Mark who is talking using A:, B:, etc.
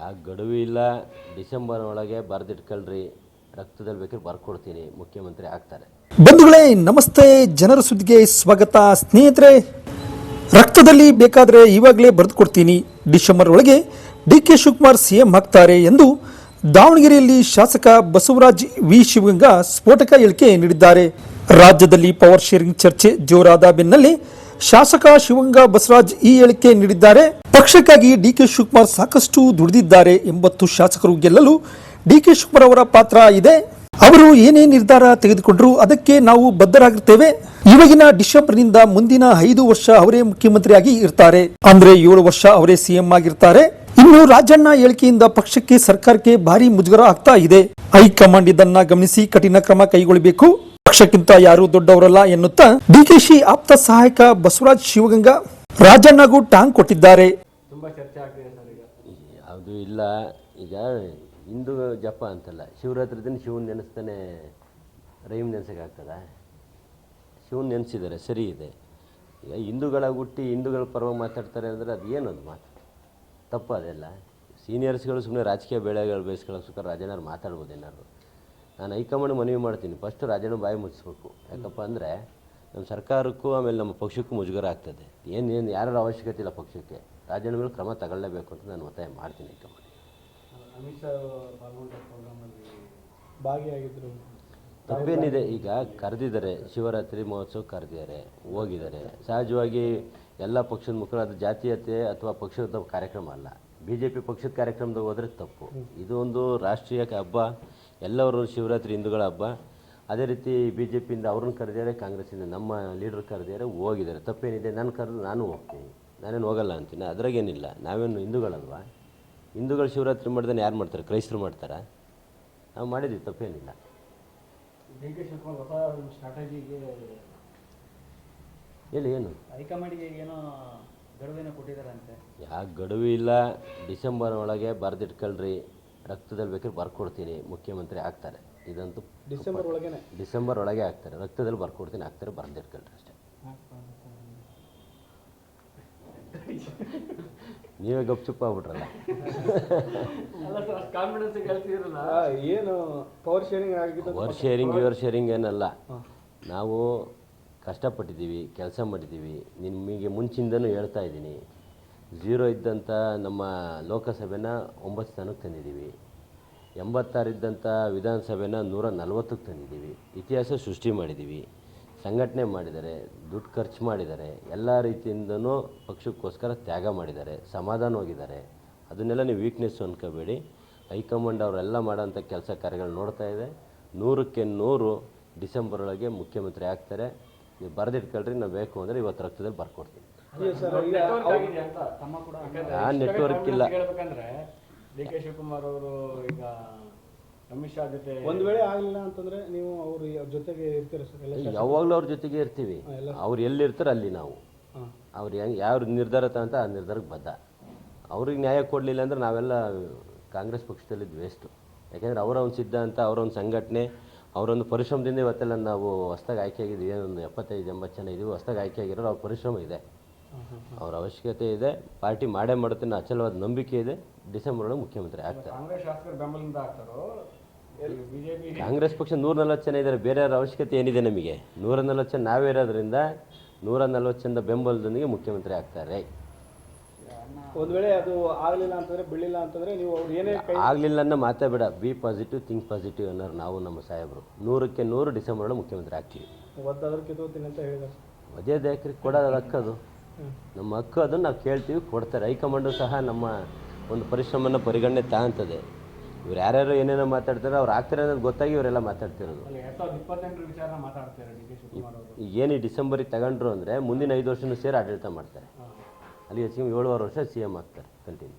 A: ಯಾವ ಗಡುವು ಇಲ್ಲ? ಡಿಸೆಂಬರ್ ಒಳಗೆ ಬರೆದಿಟ್ಕೊಳ್ರಿ. ರಕ್ತದಲ್ಲಿ ಬೇಕಾದ್ರೆ ಬರ್ಕೊಡ್ತೀನಿ. ಮುಖ್ಯಮಂತ್ರಿ ಆಗ್ತಾರೆ.
B: ಬಂಧುಗಳೇ, ನಮಸ್ತೆ. ಜನರ ಸುದ್ದಿಗೆ ಸ್ವಾಗತ. ಸ್ನೇಹಿತರೆ, ರಕ್ತದಲ್ಲಿ ಬೇಕಾದರೆ ಇವಾಗಲೇ ಬರೆದು ಕೊಡ್ತೀನಿ ಡಿಸೆಂಬರ್ ಒಳಗೆ ಡಿ ಕೆ ಶಿವಕುಮಾರ್ ಸಿಎಂ ಆಗ್ತಾರೆ ಎಂದು ದಾವಣಗೆರೆಯಲ್ಲಿ ಶಾಸಕ ಬಸವರಾಜ್ ವಿ. ಶಿವಗಂಗಾ ಸ್ಫೋಟಕ ಹೇಳಿಕೆ ನೀಡಿದ್ದಾರೆ. ರಾಜ್ಯದಲ್ಲಿ ಪವರ್ ಶೇರಿಂಗ್ ಚರ್ಚೆ ಜೋರಾದ ಬೆನ್ನಲ್ಲೇ ಶಾಸಕ ಶಿವಗಂಗಾ ಬಸವರಾಜ್ ಈ ಹೇಳಿಕೆ ನೀಡಿದ್ದಾರೆ. ಪಕ್ಷಕ್ಕಾಗಿ ಡಿ ಕೆ ಶಿವಕುಮಾರ್ ಸಾಕಷ್ಟು ದುಡಿದಿದ್ದಾರೆ ಎಂಬತ್ತು ಶಾಸಕರು ಗೆಲ್ಲಲು ಡಿ ಕೆ ಶಿವಕುಮಾರ್ ಅವರ ಪಾತ್ರ ಇದೆ. ಅವರು ಏನೇ ನಿರ್ಧಾರ ತೆಗೆದುಕೊಂಡ್ರು ಅದಕ್ಕೆ ನಾವು ಬದ್ಧರಾಗಿರ್ತೇವೆ. ಇವಾಗಿನ ಡಿಸೆಂಬರ್ನಿಂದ ಮುಂದಿನ ಐದು ವರ್ಷ ಅವರೇ ಮುಖ್ಯಮಂತ್ರಿಯಾಗಿ ಇರ್ತಾರೆ. ಅಂದ್ರೆ ಏಳು ವರ್ಷ ಅವರೇ ಸಿಎಂ ಆಗಿರ್ತಾರೆ. ಇನ್ನು ರಾಜಣ್ಣ ಹೇಳಿಕೆಯಿಂದ ಪಕ್ಷಕ್ಕೆ ಸರ್ಕಾರಕ್ಕೆ ಭಾರಿ ಮುಜುಗರ ಆಗ್ತಾ ಇದೆ. ಹೈಕಮಾಂಡ್ ಇದನ್ನ ಗಮನಿಸಿ ಕಠಿಣ ಕ್ರಮ ಕೈಗೊಳ್ಳಬೇಕು. ಪಕ್ಷಕ್ಕಿಂತ ಯಾರು ದೊಡ್ಡವರಲ್ಲ ಎನ್ನುತ್ತಾ ಡಿಕೆಶಿ ಆಪ್ತ ಸಹಾಯಕ ಬಸವರಾಜ್ ಶಿವಗಂಗಾ ರಾಜಣ್ಣಗೂ ಟಾಂಗ್ ಕೊಟ್ಟಿದ್ದಾರೆ.
C: ತುಂಬ ಚರ್ಚೆ ಆಗ್ತಿದೆ ಸರ್ ಈಗ.
A: ಯಾವುದು ಇಲ್ಲ. ಈಗ ಹಿಂದೂ ಜಪ ಅಂತಲ್ಲ ಶಿವರಾತ್ರಿ ದಿನ ಶಿವನ್ ನೆನೆಸ್ತಾನೆ ರೈಮ್ ನೆನೆಸೋಕ್ಕಾಗ್ತದ ಶಿವನ್ ನೆನೆಸಿದ್ದಾರೆ ಸರಿ ಇದೆ. ಈಗ ಹಿಂದೂಗಳ ಹುಟ್ಟಿ ಹಿಂದೂಗಳ ಪರವಾಗಿ ಮಾತಾಡ್ತಾರೆ ಅಂದರೆ ಅದು ಏನದು ಮಾತು? ತಪ್ಪು ಅದೆಲ್ಲ. ಸೀನಿಯರ್ಸ್ಗಳು ಸುಮ್ಮನೆ ರಾಜಕೀಯ ಬೆಳೆಗಳು ಬೇಯಿಸ್ಕೊಳ್ಳೋಸ್ಕರ ರಾಜನಾರು ಮಾತಾಡ್ಬೋದು ಏನಾದ್ರು ನಾನು ಹೈಕಮಾಂಡ್ ಮನವಿ ಮಾಡ್ತೀನಿ, ಫಸ್ಟ್ ರಾಜನ ಬಾಯಿ ಮುಚ್ಚಿಸ್ಬೇಕು ಯಾಕಪ್ಪ ಅಂದರೆ, ನಮ್ಮ ಸರ್ಕಾರಕ್ಕೂ ಆಮೇಲೆ ನಮ್ಮ ಪಕ್ಷಕ್ಕೂ ಮುಜುಗರ ಆಗ್ತದೆ. ಏನು ಏನು ಯಾರ ಅವಶ್ಯಕತೆ ಇಲ್ಲ ಪಕ್ಷಕ್ಕೆ. ಮೇಲೆ ಕ್ರಮ ತಗೊಳ್ಳೇಬೇಕು ಅಂತ ನಾನು ಒತ್ತಾಯ ಮಾಡ್ತೀನಿ
C: ಅಮಿತ್ ಶಾ ಪಾಲ್ಗೊಂಡ ಪ್ರೋಗ್ರಾಮಲ್ಲಿ ಭಾಗಿಯಾಗಿದ್ದರು
A: ತಪ್ಪೇನಿದೆ ಈಗ ಕರೆದಿದ್ದಾರೆ ಶಿವರಾತ್ರಿ ಮಹೋತ್ಸವ ಕರೆದಿದ್ದಾರೆ ಹೋಗಿದ್ದಾರೆ. ಸಹಜವಾಗಿ ಎಲ್ಲ ಪಕ್ಷದ ಮುಖ ಅದು ಜಾತೀಯತೆ ಅಥವಾ ಪಕ್ಷದ ಕಾರ್ಯಕ್ರಮ ಅಲ್ಲ. ಬಿ ಜೆ ಪಿ ಪಕ್ಷದ ಕಾರ್ಯಕ್ರಮದಾಗ ಹೋದರೆ ತಪ್ಪು. ಇದು ಒಂದು ರಾಷ್ಟ್ರೀಯ ಹಬ್ಬ ಎಲ್ಲವರು ಶಿವರಾತ್ರಿ ಹಿಂದೂಗಳ ಹಬ್ಬ. ಅದೇ ರೀತಿ ಬಿ ಜೆ ಪಿಯಿಂದ ಅವ್ರನ್ನ ಕರೆದಿದ್ದಾರೆ ಕಾಂಗ್ರೆಸ್ಸಿಂದ ನಮ್ಮ ಲೀಡರ್ ಕರೆದಿದ್ದಾರೆ ಹೋಗಿದ್ದಾರೆ. ತಪ್ಪೇನಿದೆ ನಾನು ಕರೆದು ನಾನು ಹೋಗ್ತೀನಿ. ನಾನೇನು ಹೋಗಲ್ಲ ಅಂತೀನಿ. ಅದ್ರಾಗೇನಿಲ್ಲ. ನಾವೇನು ಹಿಂದೂಗಳಲ್ವಾ? ಹಿಂದೂಗಳು ಶಿವರಾತ್ರಿ ಮಾಡ್ದಾನೆ ಯಾರು ಮಾಡ್ತಾರೆ? ಕ್ರೈಸ್ತರು ಮಾಡ್ತಾರಾ? ನಾವು ಮಾಡಿದ್ವಿ ತಪ್ಪೇನಿಲ್ಲ. ಹೇಳಿ ಏನು?
C: ಹೈಕಮಾಂಡಿಗೆ ಏನೋ ಗಡುವೇನೋ ಕೊಟ್ಟಿದ್ದಾರಂತೆ.
A: ಯಾವ ಗಡುವು ಇಲ್ಲ? ಡಿಸೆಂಬರ್ ಒಳಗೆ ಬರೆದಿಟ್ಕೊಳ್ರಿ. ರಕ್ತದಲ್ಲಿ ಬೇಕಾದ್ರೆ ಬರ್ಕೊಡ್ತೀನಿ. ಮುಖ್ಯಮಂತ್ರಿ ಆಗ್ತಾರೆ. ಇದಂತೂ
C: ಡಿಸೆಂಬರ್ ಒಳಗೆ
A: ಡಿಸೆಂಬರ್ ಒಳಗೆ ಆಗ್ತಾರೆ. ರಕ್ತದಲ್ಲಿ ಬರ್ಕೊಡ್ತೀನಿ. ಆಗ್ತಾರೆ ಬರೆದಿಟ್ಕೊಳ್ರಿ ಅಷ್ಟೇ. ನೀವೇ ಗಪ್ಚುಪ್ಪ ಆಗ್ಬಿಟ್ರಲ್ಲ.
C: ಏನು ಪವರ್ ಶೇರಿಂಗ್ ಆಗಿದ್ದು
A: ವರ್ ಶೇರಿಂಗ್ ಯುವರ್ ಶೇರಿಂಗ್ ಏನಲ್ಲ. ನಾವು ಕಷ್ಟಪಟ್ಟಿದ್ದೀವಿ ಕೆಲಸ ಮಾಡಿದ್ದೀವಿ. ನಿಮಗೆ ಮುಂಚಿಂದನೂ ಹೇಳ್ತಾ ಇದ್ದೀನಿ. ಝೀರೋ ಇದ್ದಂಥ ನಮ್ಮ ಲೋಕಸಭೆನ ಒಂಬತ್ತು ಸ್ಥಾನಕ್ಕೆ ತಂದಿದ್ದೀವಿ. ಎಂಬತ್ತಾರಿದ್ದಂಥ ವಿಧಾನಸಭೆನ ನೂರ ನಲವತ್ತಕ್ಕೆ ತಂದಿದ್ದೀವಿ. ಇತಿಹಾಸ ಸೃಷ್ಟಿ ಮಾಡಿದ್ದೀವಿ. ಸಂಘಟನೆ ಮಾಡಿದ್ದಾರೆ ದುಡ್ಡು ಖರ್ಚು ಮಾಡಿದ್ದಾರೆ ಎಲ್ಲ ರೀತಿಯಿಂದನೂ ಪಕ್ಷಕ್ಕೋಸ್ಕರ ತ್ಯಾಗ ಮಾಡಿದ್ದಾರೆ ಸಮಾಧಾನ ಹೋಗಿದ್ದಾರೆ. ಅದನ್ನೆಲ್ಲ ನೀವು ವೀಕ್ನೆಸ್ ಅನ್ಕೋಬೇಡಿ. ಹೈಕಮಾಂಡ್ ಅವರೆಲ್ಲ ಮಾಡೋಂಥ ಕೆಲಸ ಕಾರ್ಯಗಳು ನೋಡ್ತಾ ಇದೆ. ನೂರಕ್ಕೆ ನೂರು ಡಿಸೆಂಬರ್ ಒಳಗೆ ಮುಖ್ಯಮಂತ್ರಿ ಆಗ್ತಾರೆ. ನೀವು ಬರೆದಿಟ್ಕೊಳ್ರಿ ನಾವು ಬೇಕು ಅಂದರೆ ಇವತ್ತು ರಕ್ತದಲ್ಲಿ ಬರ್ಕೊಡ್ತೀನಿ
C: ನೆಟ್ವರ್ಕ್
A: ಇಲ್ಲ.
C: ಡಿ ಕೆ ಶಿವಕುಮಾರ್ ಅವರು ಈಗ ಅಮಿತ್ ಶಾ ಜೊತೆ
D: ಒಂದ್ ವೇಳೆ ಆಗ್ಲಿಲ್ಲ ಅಂತಂದ್ರೆ ನೀವು ಅವ್ರ ಜೊತೆಗೆ ಇರ್ತೀರ ಸರ್? ಎಲ್ಲ
A: ಯಾವಾಗಲೂ ಅವ್ರ ಜೊತೆಗೆ ಇರ್ತೀವಿ. ಅವ್ರು ಎಲ್ಲಿರ್ತಾರೆ ಅಲ್ಲಿ ನಾವು. ಅವ್ರು ಹೆಂಗೆ ಯಾವ ನಿರ್ಧಾರ ತಗೊಂತ ಆ ನಿರ್ಧಾರಕ್ಕೆ ಬದ್ಧ. ಅವ್ರಿಗೆ ನ್ಯಾಯ ಕೊಡಲಿಲ್ಲ ಅಂದ್ರೆ ನಾವೆಲ್ಲ ಕಾಂಗ್ರೆಸ್ ಪಕ್ಷದಲ್ಲಿದ್ದು ವೇಸ್ಟು ಯಾಕೆಂದರೆ ಅವರ ಒಂದು ಸಿದ್ಧಾಂತ ಅವರ ಒಂದು ಸಂಘಟನೆ ಅವರೊಂದು ಪರಿಶ್ರಮದಿಂದ ಇವತ್ತೆಲ್ಲ ನಾವು ಹೊಸ್ದಾಗಿ ಆಯ್ಕೆ ಆಗಿದ್ದೀವಿ. ಏನೊಂದು ಎಪ್ಪತ್ತೈದು ಎಂಬತ್ತು ಜನ ಇದೀವಿ ಹೊಸ್ದಾಗಿ ಆಯ್ಕೆ ಆಗಿರೋರು ಅವ್ರ ಪರಿಶ್ರಮ ಇದೆ. ಅವ್ರ ಅವಶ್ಯಕತೆ ಇದೆ. ಪಾರ್ಟಿ ಮಾಡೇ ಮಾಡುತ್ತೆ ಅನ್ನೋ ಅಚಲವಾದ ನಂಬಿಕೆ ಇದೆ. ಡಿಸೆಂಬರ್ ಒಳಗೆ ಮುಖ್ಯಮಂತ್ರಿ ಆಗ್ತಾರೆ.
C: ಕಾಂಗ್ರೆಸ್ ಶಾಸಕರ ಬೆಂಬಲದಿಂದ ಆಗ್ತಾರೋ? ಬಿಜೆಪಿ.
A: ಕಾಂಗ್ರೆಸ್ ಪಕ್ಷ ನೂರ ನಲ್ವತ್ತು ಜನ ಇದ್ದಾರೆ. ಬೇರೆಯವ್ರ ಅವಶ್ಯಕತೆ ಏನಿದೆ ನಮಗೆ? ನೂರ ನಲ್ವತ್ತು ಜನ ನಾವೇ ಇರೋದ್ರಿಂದ ನೂರ ನಲ್ವತ್ತು ಜನದ ಬೆಂಬಲದೊಂದಿಗೆ ಮುಖ್ಯಮಂತ್ರಿ ಆಗ್ತಾರೆ.
D: ಒಂದ್ ವೇಳೆ ಅದು ಆಗ್ಲಿಲ್ಲ ಅಂತಂದ್ರೆ ಬಿಡಲಿಲ್ಲ ಅಂತಂದ್ರೆ ನೀವು ಅವ್ರು ಏನೇ ಕೈ
A: ಆಗಲಿಲ್ಲ ಅನ್ನೋ ಮಾತೇ ಬೇಡ. ಬಿ ಪಾಸಿಟಿವ್ ಥಿಂಕ್ ಪಾಸಿಟಿವ್ ಅನ್ನೋರು ನಾವು ನಮ್ಮ ಸಾಹೇಬರು. ನೂರಕ್ಕೆ ನೂರು ಡಿಸೆಂಬರ್ ಒಳಗೆ ಮುಖ್ಯಮಂತ್ರಿ ಆಗ್ತೀವಿ.
D: ಒದ್ದಾದ್ರೂ ಕಿತ್ತೋತೀನಿ ಅಂತ ಹೇಳಿದ್ದಾರೆ
A: ಮದುವೆ ದೇಕರಿಗೆ ಕೊಡೋದು ಅದು ಹಕ್ಕದು ನಮ್ಮ ಹಕ್ಕು ಅದನ್ನು ನಾವು ಕೇಳ್ತೀವಿ ಕೊಡ್ತಾರೆ. ಹೈಕಮಾಂಡು ಸಹ ನಮ್ಮ ಒಂದು ಪರಿಶ್ರಮನ ಪರಿಗಣನೆ ತಗೊಂತದೆ. ಇವ್ರು ಯಾರ್ಯಾರು ಏನೇನೋ ಮಾತಾಡ್ತಾರೆ ಅವ್ರು ಆಗ್ತಾರೆ ಅನ್ನೋದು ಗೊತ್ತಾಗಿ ಇವರೆಲ್ಲ ಮಾತಾಡ್ತಿರೋದು. ಏನೇ ಡಿಸೆಂಬರಿಗೆ ತಗೊಂಡ್ರು ಅಂದರೆ ಮುಂದಿನ ಐದು ವರ್ಷನೂ ಸೇರಿ ಆಡಳಿತ ಮಾಡ್ತಾರೆ. ಅಲ್ಲಿ ಹೆಚ್ಚಿಗೆ ಏಳುವರೆ ವರ್ಷ ಸಿ ಎಂ ಆಗ್ತಾರೆ ಕಂಟಿನ್ಯೂ.